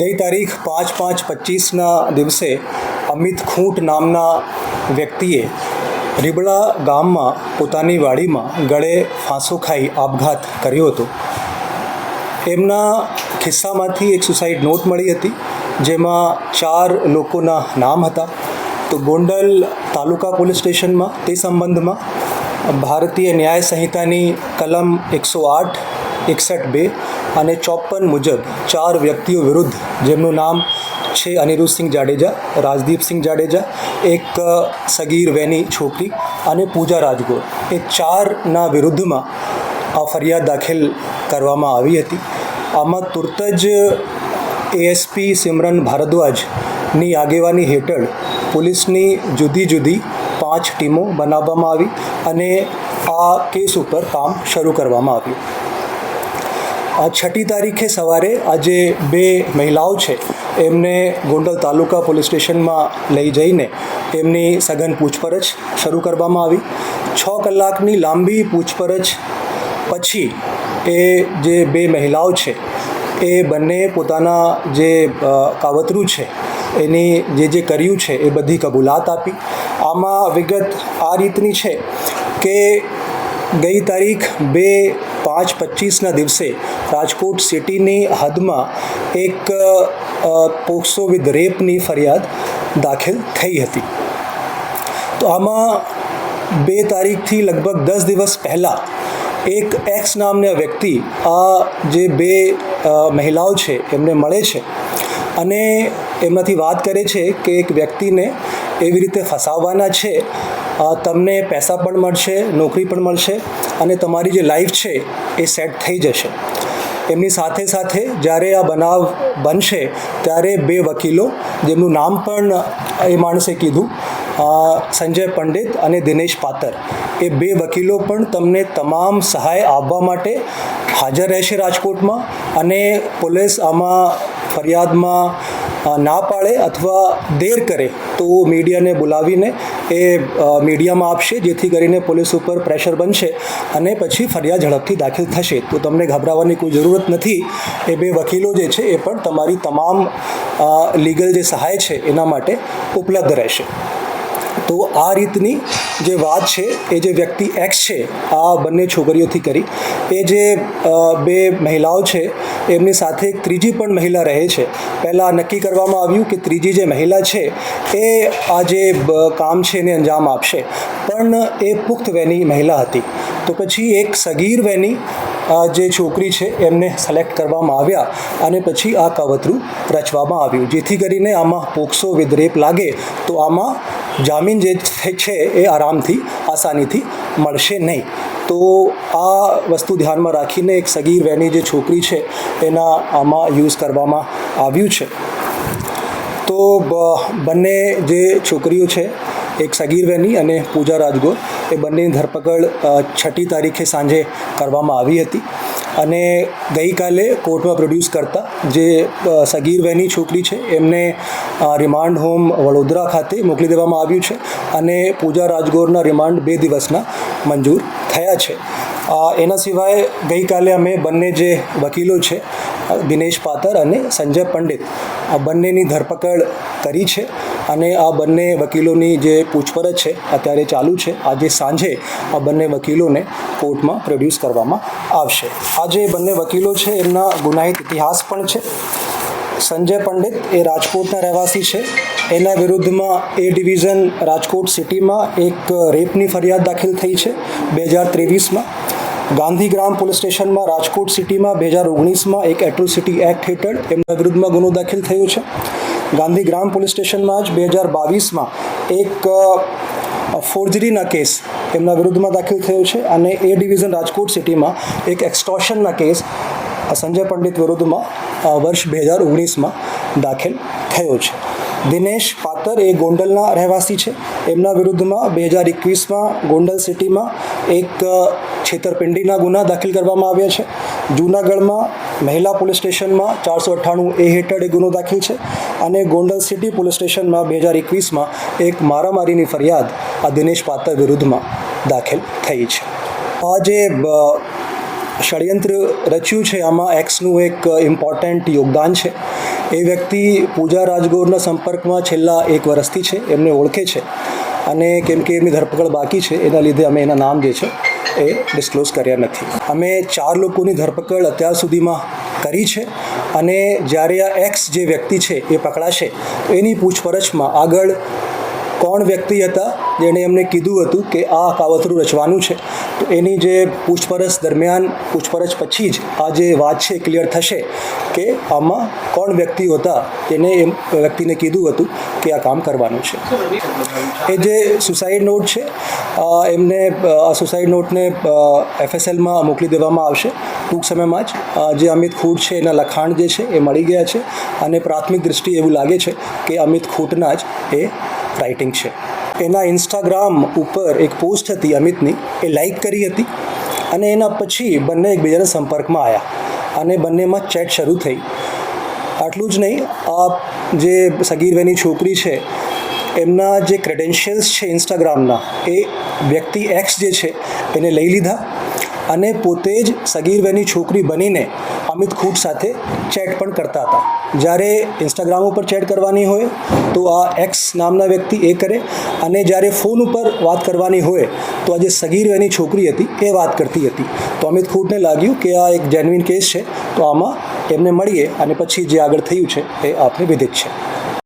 ગઈ તારીખ પાંચ પાંચ પચીસના દિવસે અમિત ખૂંટ નામના વ્યક્તિએ રીબડા ગામમાં પોતાની વાડીમાં ગળે ફાંસો ખાઈ આપઘાત કર્યો હતો. એમના ખિસ્સામાંથી એક સુસાઇડ નોટ મળી હતી, જેમાં ચાર લોકોના નામ હતા. તો ગોંડલ તાલુકા પોલીસ સ્ટેશનમાં તે સંબંધમાં ભારતીય ન્યાય સંહિતાની કલમ એકસો આઠ એકસઠ બે અને ચોપન મુજબ ચાર વ્યક્તિઓ વિરુદ્ધ, જેમનું નામ છે અનિરુદ્ધસિંહ જાડેજા, રાજદીપસિંહ જાડેજા, એક સગીર વેની છોકરી અને પૂજા રાજગોર. એ ચારના વિરુદ્ધમાં આ ફરિયાદ દાખલ કરવામાં આવી હતી. આમાં તુરત જ એએસપી સિમરન ભારદ્વાજની આગેવાની હેઠળ પોલીસની જુદી જુદી પાંચ ટીમો બનાવવામાં આવી અને આ કેસ ઉપર કામ શરૂ કરવામાં આવ્યું. છઠ્ઠી તારીખે સવારે આજે બે મહિલાઓ છે, એમને ગોંડલ તાલુકા પોલીસ સ્ટેશનમાં લઈ જઈને તેમની સઘન પૂછપરછ શરૂ કરવામાં આવી. છ કલાકની લાંબી પૂછપરછ પછી એ જે બે મહિલાઓ છે, એ બંને પોતાના જે કાવતરું છે, એની જે જે કર્યું છે એ બધી કબૂલાત આપી. આમાં વિગત આ રીતની છે કે ગઈ તારીખ બે પાંચ પચીસના દિવસે રાજકોટ સિટીની હદમાં એક પોક્સો વિથ રેપની ફરિયાદ દાખલ થઈ હતી. તો આમાં બે તારીખથી લગભગ દસ દિવસ પહેલાં એક એક્સ નામના વ્યક્તિ આ જે બે મહિલાઓ છે, એમને મળે છે અને એમનાથી વાત કરે છે કે એક વ્યક્તિને એવી રીતે ફસાવવાના છે તમને પૈસા પણ મળશે, નોકરી પણ મળશે અને તમારી જે લાઈફ છે એ સેટ થઈ જશે. એમની સાથે સાથે જ્યારે આ બનાવ બનશે, ત્યારે બે વકીલો, જેમનું નામ પણ એ માણસે કીધું સંજય પંડિત અને દિનેશ પાતર, એ બે વકીલો પણ તમને તમામ સહાય આપવા માટે હાજર રહેશે રાજકોટમાં અને પોલીસ આમાં ફરિયાદમાં ના પાડે અથવા દેર કરે તો મીડિયાને બોલાવીને એ મીડિયામાં આપશે, જેથી કરીને પોલીસ ઉપર પ્રેશર બનશે અને પછી ફરિયાદ ઝડપથી દાખલ થશે. તો તમને ગભરાવાની કોઈ જરૂરત નથી. એ બે વકીલો જે છે એ પણ તમારી તમામ લીગલ જે સહાય છે એના માટે ઉપલબ્ધ રહેશે. તો આ રીતની જે વાત છે, એ જે વ્યક્તિ એક્સ છે, આ બંને છોકરીઓથી કરી, એ જે બે મહિલાઓ છે એમની સાથે એક ત્રીજી પણ મહિલા રહે છે. પહેલાં નક્કી કરવામાં આવ્યું કે ત્રીજી જે મહિલા છે, એ આ જે કામ છે એને અંજામ આપશે. પણ એ પુખ્ત વહેની મહિલા હતી. તો પછી એક સગીર વહેની જે છોકરી છે, એમને સિલેક્ટ કરવામાં આવ્યા અને પછી આ કાવતરું રચવામાં આવ્યું. જેથી કરીને આમાં પોક્સો વિદ્રેપ રેપ લાગે તો આમાં જામીન જે છે એ આરામથી, આસાનીથી મળશે નહીં. તો આ વસ્તુ ધ્યાનમાં રાખીને એક સગીર વહેની જે છોકરી છે, એના આમાં યુઝ કરવામાં આવ્યું છે. તો બંને જે છોકરીઓ છે, એક સગીર વેની અને પૂજા રાજગોર, એ બંનેની ધરપકડ છઠ્ઠી તારીખે સાંજે કરવામાં આવી હતી. અને ગઈકાલે કોર્ટમાં પ્રોડ્યુસ કરતા જે સગીર વેની છોકરી છે, એમને રિમાન્ડ હોમ વડોદરા ખાતે મોકલી દેવામાં આવ્યું છે અને પૂજા રાજગોરના રિમાન્ડ બે દિવસના મંજૂર થયા છે. એના સિવાય ગઈકાલે અમે બંને જે વકીલો છે દિનેશ પાતર અને સંજય પંડિત આ બંનેની ધરપકડ કરી છે. અને આ બંને વકીલોની જે પૂછપરછ છે, અત્યારે ચાલુ છે. આજે સાંજે આ બંને વકીલોને કોર્ટમાં પ્રોડ્યુસ કરવામાં આવશે. આ જે બંને વકીલો છે, એમના ગુનાહિત ઇતિહાસ પણ છે. સંજય પંડિત એ રાજકોટના રહેવાસી છે. એના વિરુદ્ધમાં એ ડિવિઝન રાજકોટ સિટીમાં એક રેપની ફરિયાદ દાખલ થઈ છે, બે હજાર ત્રેવીસમાં. ગાંધીગ્રામ પોલીસ સ્ટેશનમાં રાજકોટ સિટીમાં બે હજાર ઓગણીસમાં એક એટ્રોસિટી એક્ટ હેઠળ એમના વિરુદ્ધમાં ગુનો દાખલ થયો છે. ગાંધીગ્રામ પોલીસ સ્ટેશનમાં જ બે હજાર બાવીસમાં એક ફોર્જરીના કેસ એમના વિરુદ્ધમાં દાખલ થયો છે અને એ ડિવિઝન રાજકોટ સિટીમાં એક એક્સ્ટોશનના કેસ સંજય પંડિત વિરુદ્ધમાં વર્ષ બે હજાર ઓગણીસમાં દાખલ થયો છે. દિનેશ પાતર એ ગોંડલના રહેવાસી છે. એમના વિરુદ્ધમાં બે હજાર એકવીસમાં ગોંડલ સિટીમાં એક છેતરપિંડીના ગુના દાખલ કરવામાં આવ્યા છે. જૂનાગઢમાં મહિલા પોલીસ સ્ટેશનમાં ચારસો અઠ્ઠાણું એ હેઠળ એક ગુનો દાખલ છે અને ગોંડલ સિટી પોલીસ સ્ટેશનમાં બે હજાર એકવીસમાં એક મારામારીની ફરિયાદ આ દિનેશ પાત્ર વિરુદ્ધમાં દાખલ થઈ છે. આ જે ષડયંત્ર રચ્યું છે, આમાં એક્સનું એક ઇમ્પોર્ટન્ટ યોગદાન છે. એ વ્યક્તિ પૂજા રાજગોરના સંપર્કમાં છેલ્લા એક વર્ષથી છે, એમને ઓળખે છે અને કેમ કે એમની ધરપકડ બાકી છે, એના લીધે અમે એના નામ જે છે એ ડિસ્ક્લોઝ કર્યા નથી. અમે ચાર લોકોની ધરપકડ અત્યાર સુધીમાં કરી છે અને જ્યારે આ એક્સ જે વ્યક્તિ છે એ પકડાશે, એની પૂછપરછમાં આગળ કોણ વ્યક્તિ હતા, જેણે એમને કીધું હતું કે આ કાવતરું રચવાનું છે. તો એની જે પૂછપરછ દરમિયાન પૂછપરછ પછી જ આ જે વાત છે ક્લિયર થશે કે આમાં કોણ વ્યક્તિ હતા તેને એમ વ્યક્તિને કીધું હતું કે આ કામ કરવાનું છે. એ જે સુસાઇડ નોટ છે એમને આ સુસાઇડ નોટને એફએસએલમાં મોકલી દેવામાં આવશે. ટૂંક સમયમાં જ જે અમિત ખૂટ છે એના લખાણ જે છે એ મળી ગયા છે અને પ્રાથમિક દૃષ્ટિએ એવું લાગે છે કે અમિત ખૂટના જ એ રાઇટિંગ છે. એના ઇન્સ્ટાગ્રામ ઉપર એક પોસ્ટ હતી અમિતની. એ લાઈક કરી હતી અને એના પછી બંને એકબીજાના સંપર્કમાં આવ્યા અને બંનેમાં ચેટ શરૂ થઈ. આટલું જ નહીં, આ જે સગીરભાઈની છોકરી છે, એમના જે ક્રેડેન્શિયલ્સ છે ઇન્સ્ટાગ્રામના એ વ્યક્તિ એક્સ જે છે, એને લઈ લીધા અને પોતે જ સગીરભાઈની છોકરી બનીને અમિત ખૂટ સાથે ચેટ પણ કરતા હતા. જ્યારે ઇન્સ્ટાગ્રામ ઉપર ચેટ કરવાની હોય, તો આ એક્સ નામના વ્યક્તિ એ કરે અને જ્યારે ફોન ઉપર વાત કરવાની હોય, તો આ જે એની છોકરી હતી, એ વાત કરતી હતી. તો અમિત ખૂટને લાગ્યું કે આ એક જેન્યુઇન કેસ છે, તો આમાં એમને મળીએ અને પછી જે આગળ થયું છે, એ આપને વિધિત છે.